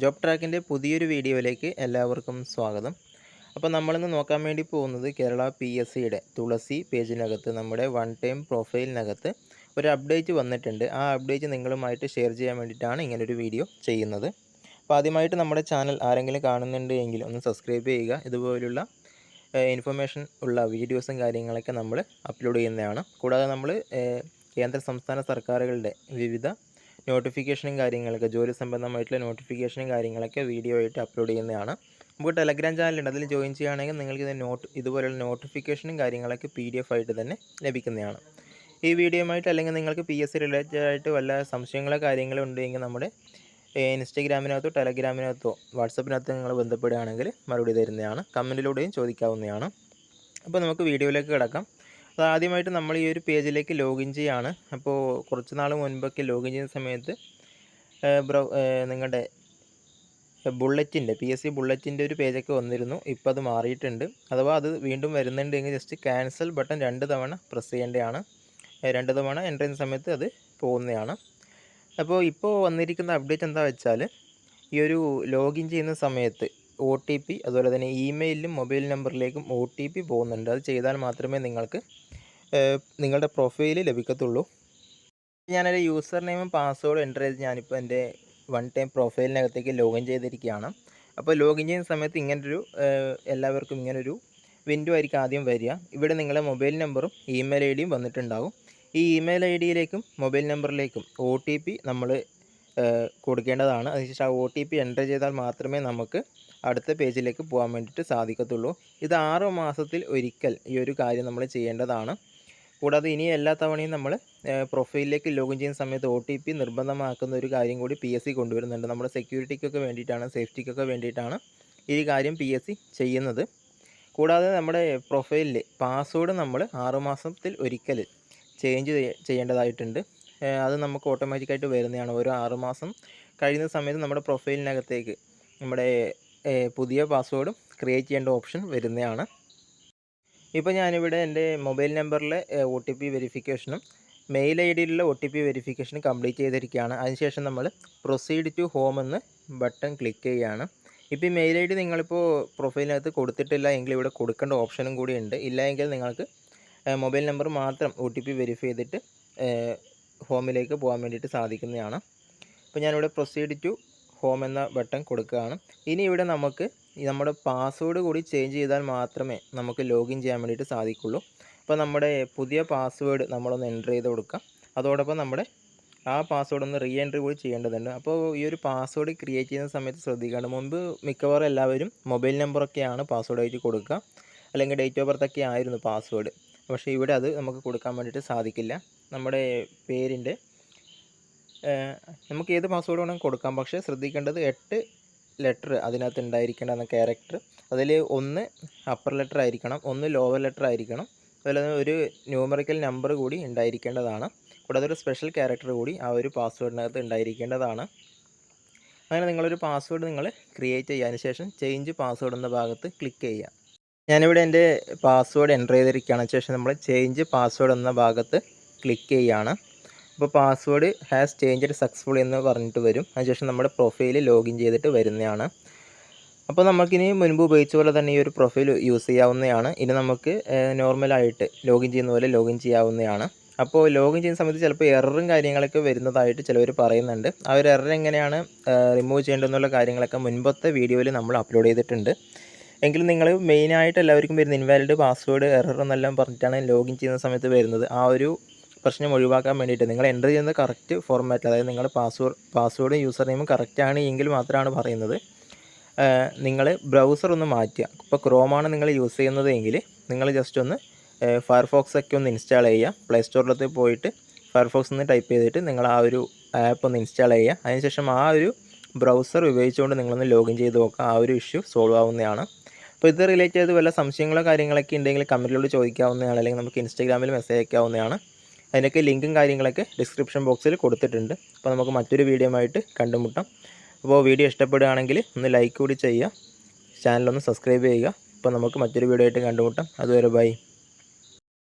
Job ട്രാക്കിന്റെ പുതിയൊരു വീഡിയോയിലേക്ക് എല്ലാവർക്കും സ്വാഗതം. അപ്പോൾ നമ്മളിന്ന് നോക്കാൻ വേണ്ടി പോകുന്നത് കേരള പി എസ് സിയുടെ തുളസി പേജിനകത്ത് നമ്മുടെ വൺ ടൈം പ്രൊഫൈലിനകത്ത് ഒരു അപ്ഡേറ്റ് വന്നിട്ടുണ്ട്. ആ അപ്ഡേറ്റ് നിങ്ങളുമായിട്ട് ഷെയർ ചെയ്യാൻ വേണ്ടിയിട്ടാണ് ഇങ്ങനൊരു വീഡിയോ ചെയ്യുന്നത്. അപ്പോൾ ആദ്യമായിട്ട് നമ്മുടെ ചാനൽ ആരെങ്കിലും കാണുന്നുണ്ട് എങ്കിൽ ഒന്ന് സബ്സ്ക്രൈബ് ചെയ്യുക. ഇതുപോലുള്ള ഇൻഫർമേഷൻ ഉള്ള വീഡിയോസും കാര്യങ്ങളൊക്കെ നമ്മൾ അപ്ലോഡ് ചെയ്യുന്നതാണ്. കൂടാതെ നമ്മൾ കേന്ദ്ര സംസ്ഥാന സർക്കാരുകളുടെ വിവിധ നോട്ടിഫിക്കേഷനും കാര്യങ്ങളൊക്കെ ജോലി സംബന്ധമായിട്ടുള്ള നോട്ടിഫിക്കേഷനും കാര്യങ്ങളൊക്കെ വീഡിയോ ആയിട്ട് അപ്ലോഡ് ചെയ്യുന്നതാണ്. നമുക്ക് ടെലഗ്രാം ചാനലുണ്ട് അതിൽ ജോയിൻ ചെയ്യുകയാണെങ്കിൽ നിങ്ങൾക്ക് ഇത് നോട്ട് ഇതുപോലെയുള്ള നോട്ടിഫിക്കേഷനും കാര്യങ്ങളൊക്കെ പി ഡി എഫ് ആയിട്ട് തന്നെ ലഭിക്കുന്നതാണ്. ഈ വീഡിയോയുമായിട്ട് അല്ലെങ്കിൽ നിങ്ങൾക്ക് പി എസ് സി റിലേറ്റഡ് ആയിട്ട് വല്ല സംശയങ്ങളോ കാര്യങ്ങളോ ഉണ്ടെങ്കിൽ നമ്മുടെ ഇൻസ്റ്റഗ്രാമിനകത്തോ ടെലഗ്രാമിനകത്തോ വാട്സപ്പിനകത്തോ നിങ്ങൾ ബന്ധപ്പെടുകയാണെങ്കിൽ മറുപടി തരുന്നതാണ് കമന്റിലൂടെയും ചോദിക്കാവുന്നതാണ്. അപ്പോൾ നമുക്ക് വീഡിയോയിലേക്ക് കിടക്കാം. അപ്പോൾ ആദ്യമായിട്ട് നമ്മൾ ഈ ഒരു പേജിലേക്ക് ലോഗിൻ ചെയ്യാണ്. അപ്പോൾ കുറച്ച് നാൾ മുൻപൊക്കെ ലോഗിൻ ചെയ്യുന്ന സമയത്ത് നിങ്ങളുടെ ബുള്ളറ്റിന്റെ പി എസ് സി ബുള്ളറ്റിന്റെ ഒരു പേജൊക്കെ വന്നിരുന്നു. ഇപ്പോൾ അത് മാറിയിട്ടുണ്ട്. അഥവാ അത് വീണ്ടും വരുന്നുണ്ടെങ്കിൽ ജസ്റ്റ് ക്യാൻസൽ ബട്ടൺ രണ്ട് തവണ പ്രസ് ചെയ്യേണ്ടതാണ്. രണ്ട് തവണ എന്റർ ചെയ്യുന്ന സമയത്ത് അത് പോകുന്നതാണ്. അപ്പോൾ ഇപ്പോൾ വന്നിരിക്കുന്ന അപ്ഡേറ്റ് എന്താ വെച്ചാൽ ഈ ഒരു ലോഗിൻ ചെയ്യുന്ന സമയത്ത് ഒ ടി പി അതുപോലെ തന്നെ ഇമെയിലും മൊബൈൽ നമ്പറിലേക്കും ഒ ടി പി പോകുന്നുണ്ട്. അത് ചെയ്താൽ മാത്രമേ നിങ്ങൾക്ക് നിങ്ങളുടെ പ്രൊഫൈൽ ലഭിക്കത്തുള്ളൂ. ഞാനൊരു യൂസർ നെയിമും പാസ്വേഡും എന്റർ ചെയ്ത് ഞാനിപ്പോൾ എന്റെ വൺ ടൈം പ്രൊഫൈലിനകത്തേക്ക് ലോഗിൻ ചെയ്തിരിക്കുകയാണ്. അപ്പോൾ ലോഗിൻ ചെയ്യുന്ന സമയത്ത് ഇങ്ങനൊരു എല്ലാവർക്കും ഇങ്ങനൊരു വിൻഡോ ആയിരിക്കും ആദ്യം വരിക. ഇവിടെ നിങ്ങളുടെ മൊബൈൽ നമ്പറും ഇമെയിൽ ഐ ഡിയും വന്നിട്ടുണ്ടാകും. ഈ ഇമെയിൽ ഐ ഡിയിലേക്കും മൊബൈൽ നമ്പറിലേക്കും ഒ ടി പി നമ്മൾ കൊടുക്കേണ്ടതാണ്. അതിനുശേഷം ആ ഒ ടി പി എന്റർ ചെയ്താൽ മാത്രമേ നമുക്ക് അടുത്ത പേജിലേക്ക് പോകാൻ വേണ്ടിയിട്ട് സാധിക്കത്തുള്ളൂ. ഇത് ആറ് മാസത്തിൽ ഒരിക്കൽ ഈ ഒരു കാര്യം നമ്മൾ ചെയ്യേണ്ടതാണ്. കൂടാതെ ഇനി എല്ലാ തവണയും നമ്മൾ പ്രൊഫൈലിലേക്ക് ലോഗിൻ ചെയ്യുന്ന സമയത്ത് ഒ ടി പി നിർബന്ധമാക്കുന്ന ഒരു കാര്യം കൂടി പി എസ് സി കൊണ്ടുവരുന്നുണ്ട്. നമ്മുടെ സെക്യൂരിറ്റിക്കൊക്കെ വേണ്ടിയിട്ടാണ് സേഫ്റ്റിക്കൊക്കെ വേണ്ടിയിട്ടാണ് ഈ കാര്യം പി എസ് സി ചെയ്യുന്നത്. കൂടാതെ നമ്മുടെ പ്രൊഫൈലിൽ പാസ്വേഡ് നമ്മൾ ആറുമാസത്തിൽ ഒരിക്കൽ ചേഞ്ച് ചെയ്യേണ്ടതായിട്ടുണ്ട്. അത് നമുക്ക് ഓട്ടോമാറ്റിക്കായിട്ട് വരുന്നതാണ്. ഓരോ ആറുമാസം കഴിയുന്ന സമയത്ത് നമ്മുടെ പ്രൊഫൈലിനകത്തേക്ക് നമ്മുടെ പുതിയ പാസ്വേഡും ക്രിയേറ്റ് ചെയ്യേണ്ട ഓപ്ഷൻ വരുന്നതാണ്. ഇപ്പോൾ ഞാനിവിടെ എന്റെ മൊബൈൽ നമ്പറിലെ ഒ ടി പി വെരിഫിക്കേഷനും മെയിൽ ഐ ഡിയിലുള്ള ഒ ടി പി വെരിഫിക്കേഷനും കംപ്ലീറ്റ് ചെയ്തിരിക്കുകയാണ്. അതിനുശേഷം നമ്മൾ പ്രൊസീഡ് ടു ഹോം എന്ന് ബട്ടൺ ക്ലിക്ക് ചെയ്യുകയാണ്. ഇപ്പോൾ ഈ മെയിൽ ഐ ഡി നിങ്ങളിപ്പോൾ പ്രൊഫൈലിനകത്ത് കൊടുത്തിട്ടില്ല എങ്കിൽ ഇവിടെ കൊടുക്കേണ്ട ഓപ്ഷനും കൂടി ഉണ്ട്. ഇല്ല എങ്കിൽ നിങ്ങൾക്ക് മൊബൈൽ നമ്പർ മാത്രം ഒ ടി പി വെരിഫൈ ചെയ്തിട്ട് ഹോമിലേക്ക് പോകാൻ വേണ്ടിയിട്ട് സാധിക്കുന്നതാണ്. അപ്പോൾ ഞാനിവിടെ പ്രൊസീഡ് ടു ഹോം എന്ന ബട്ടൺ കൊടുക്കുകയാണ്. ഇനി ഇവിടെ നമുക്ക് നമ്മുടെ പാസ്വേഡ് കൂടി ചേഞ്ച് ചെയ്താൽ മാത്രമേ നമുക്ക് ലോഗിൻ ചെയ്യാൻ വേണ്ടിയിട്ട് സാധിക്കുള്ളൂ. അപ്പോൾ നമ്മുടെ പുതിയ പാസ്വേഡ് നമ്മളൊന്ന് എന്റർ ചെയ്ത് കൊടുക്കാം. അതോടൊപ്പം നമ്മുടെ ആ പാസ്വേഡ് ഒന്ന് റീ എൻട്രി കൂടി ചെയ്യേണ്ടതുണ്ട്. അപ്പോൾ ഈ ഒരു പാസ്വേഡ് ക്രിയേറ്റ് ചെയ്യുന്ന സമയത്ത് ശ്രദ്ധിക്കേണ്ട മുമ്പ് മിക്കവാറും എല്ലാവരും മൊബൈൽ നമ്പറൊക്കെയാണ് പാസ്വേഡായിട്ട് കൊടുക്കുക. അല്ലെങ്കിൽ ഡേറ്റ് ഓഫ് ബർത്തൊക്കെ ആയിരുന്നു പാസ്വേഡ് പക്ഷേ ഇവിടെ അത് നമുക്ക് കൊടുക്കാൻ വേണ്ടിയിട്ട് സാധിക്കില്ല. നമ്മുടെ പേരിന്റെ നമുക്ക് ഏത് പാസ്വേഡ് വേണമെങ്കിൽ കൊടുക്കാം. പക്ഷേ ശ്രദ്ധിക്കേണ്ടത് എട്ട് ലെറ്റർ അതിനകത്ത് ഉണ്ടായിരിക്കേണ്ട ക്യാരക്ടർ അതിൽ ഒന്ന് അപ്പർ ലെറ്റർ ആയിരിക്കണം ഒന്ന് ലോവർ ലെറ്റർ ആയിരിക്കണം. അതുപോലെ തന്നെ ഒരു ന്യൂമറിക്കൽ നമ്പർ കൂടി ഉണ്ടായിരിക്കേണ്ടതാണ്. കൂടാതെ ഒരു സ്പെഷ്യൽ ക്യാരക്ടർ കൂടി ആ ഒരു പാസ്വേഡിനകത്ത് ഉണ്ടായിരിക്കേണ്ടതാണ്. അങ്ങനെ നിങ്ങളൊരു പാസ്വേഡ് നിങ്ങൾ ക്രിയേറ്റ് ചെയ്യാൻ ശേഷം ചേഞ്ച് പാസ്വേഡ് എന്ന ഭാഗത്ത് ക്ലിക്ക് ചെയ്യുക. ഞാനിവിടെ എന്റെ പാസ്വേഡ് എന്റർ ചെയ്തിരിക്കുകയാണ്. ശേഷം നമ്മൾ ചേഞ്ച് പാസ്വേഡ് എന്ന ഭാഗത്ത് ക്ലിക്ക് ചെയ്യുകയാണ്. അപ്പോൾ പാസ്വേഡ് ഹാസ് ചേഞ്ച്ഡ് സക്സസ്ഫുൾ എന്ന് പറഞ്ഞിട്ട് വരും. അതിനുശേഷം നമ്മുടെ പ്രൊഫൈൽ ലോഗിൻ ചെയ്തിട്ട് വരുന്നതാണ്. അപ്പോൾ നമുക്കിനി മുൻപ് ഉപയോഗിച്ച പോലെ തന്നെ ഈ ഒരു പ്രൊഫൈൽ യൂസ് ചെയ്യാവുന്നതാണ്. ഇനി നമുക്ക് നോർമലായിട്ട് ലോഗിൻ ചെയ്യുന്ന പോലെ ലോഗിൻ ചെയ്യാവുന്നതാണ്. അപ്പോൾ ലോഗിൻ ചെയ്യുന്ന സമയത്ത് ചിലപ്പോൾ എററും കാര്യങ്ങളൊക്കെ വരുന്നതായിട്ട് ചിലവർ പറയുന്നുണ്ട്. ആ ഒരു എറർ എങ്ങനെയാണ് റിമൂവ് ചെയ്യേണ്ടതെന്നുള്ള കാര്യങ്ങളൊക്കെ മുൻപത്തെ വീഡിയോയിൽ നമ്മൾ അപ്ലോഡ് ചെയ്തിട്ടുണ്ട്. എങ്കിലും നിങ്ങൾ മെയിനായിട്ട് എല്ലാവർക്കും വരുന്ന ഇൻവാലിഡ് പാസ്വേഡ് എറർ എന്നെല്ലാം പറഞ്ഞിട്ടാണ് ലോഗിൻ ചെയ്യുന്ന സമയത്ത് വരുന്നത്. ആ ഒരു പ്രശ്നം ഒഴിവാക്കാൻ വേണ്ടിയിട്ട്. നിങ്ങൾ എന്റർ ചെയ്യുന്നത് കറക്റ്റ് ഫോർമാറ്റിൽ അതായത് നിങ്ങളുടെ പാസ്വേഡ് പാസ്വേഡും യൂസർ നെയിമും കറക്റ്റ് ആണ് എങ്കിൽ മാത്രമാണ് പറയുന്നത്. നിങ്ങൾ ബ്രൗസർ ഒന്ന് മാറ്റുക. ഇപ്പോൾ ക്രോമാണ് നിങ്ങൾ യൂസ് ചെയ്യുന്നത് എങ്കിൽ നിങ്ങൾ ജസ്റ്റ് ഒന്ന് ഫയർഫോക്സ് ഒക്കെ ഒന്ന് ഇൻസ്റ്റാൾ ചെയ്യുക. പ്ലേ സ്റ്റോറിലത്ത് പോയിട്ട് ഫയർഫോക്സ് ഒന്ന് ടൈപ്പ് ചെയ്തിട്ട് നിങ്ങൾ ആ ഒരു ആപ്പ് ഒന്ന് ഇൻസ്റ്റാൾ ചെയ്യുക. അതിനുശേഷം ആ ഒരു ബ്രൗസർ ഉപയോഗിച്ചുകൊണ്ട് നിങ്ങളൊന്ന് ലോഗിൻ ചെയ്ത് നോക്കുക. ആ ഒരു ഇഷ്യൂ സോൾവ് ആവുന്നതാണ്. അപ്പോൾ ഇത് റിലേറ്റ് ചെയ്ത് വല്ല സംശയങ്ങളോ കാര്യങ്ങളൊക്കെ ഉണ്ടെങ്കിൽ കമന്റിലൂടെ ചോദിക്കാവുന്നതാണ്. അല്ലെങ്കിൽ നമുക്ക് ഇൻസ്റ്റാഗ്രാമിൽ മെസ്സേജ് അയക്കാവുന്നതാണ്. അതിനൊക്കെ ലിങ്കും കാര്യങ്ങളൊക്കെ ഡിസ്ക്രിപ്ഷൻ ബോക്സിൽ കൊടുത്തിട്ടുണ്ട്. അപ്പോൾ നമുക്ക് മറ്റൊരു വീഡിയോ ആയിട്ട് കണ്ടുമുട്ടാം. അപ്പോൾ വീഡിയോ ഇഷ്ടപ്പെടുകയാണെങ്കിൽ ഒന്ന് ലൈക്ക് കൂടി ചെയ്യുക. ചാനലൊന്ന് സബ്സ്ക്രൈബ് ചെയ്യുക. അപ്പോൾ നമുക്ക് മറ്റൊരു വീഡിയോ ആയിട്ട് കണ്ടുമുട്ടാം. അതുവരെ ബൈ